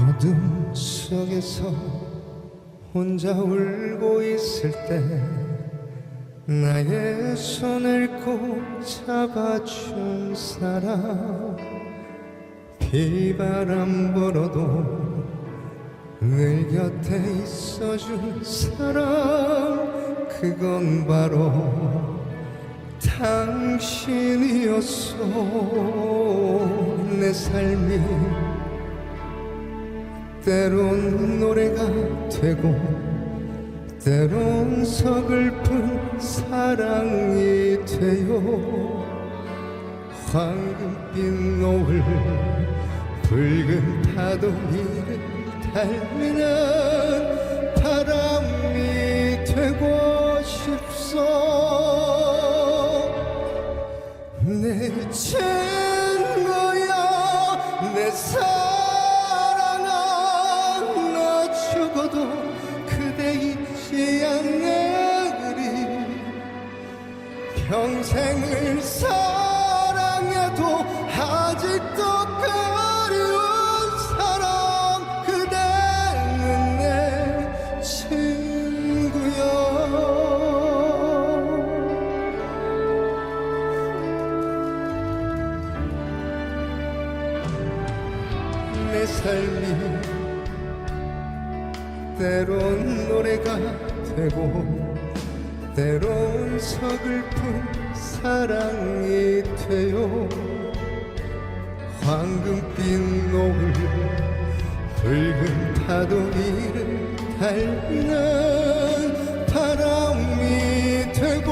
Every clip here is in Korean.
어둠 속에서 혼자 울고 있을 때 나의 손을 꼭 잡아준 사람 비바람 불어도 늘 곁에 있어준 사람 그건 바로 당신이었어. 내 삶이 때론 노래가 되고 때론 서글픈 사랑이 되어 황금빛 노을 붉은 파도 위를 달리는 바람이 되고 싶소. 내 친구야 내 사랑 삶이 때론 노래가 되고 때론 서글픈 사랑이 되어 황금빛 노을 붉은 파도 위를 달리는 바람이 되고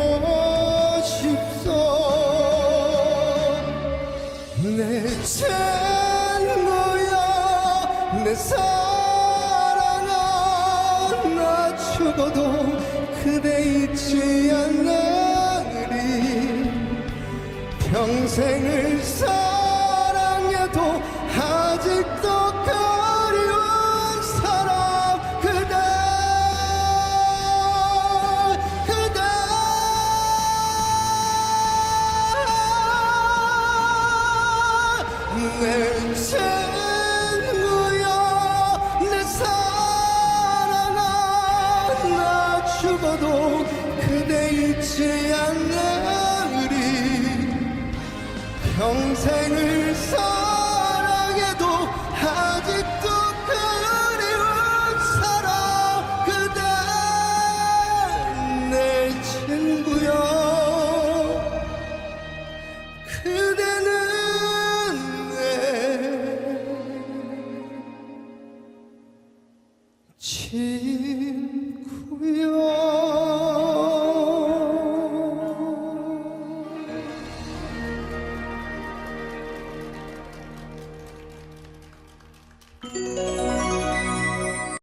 싶소. 내 친구야 내 사랑아 나 죽어도 그대 잊지 않으리 평생을 사 잊지 않으리 평생을 사랑해도 아직도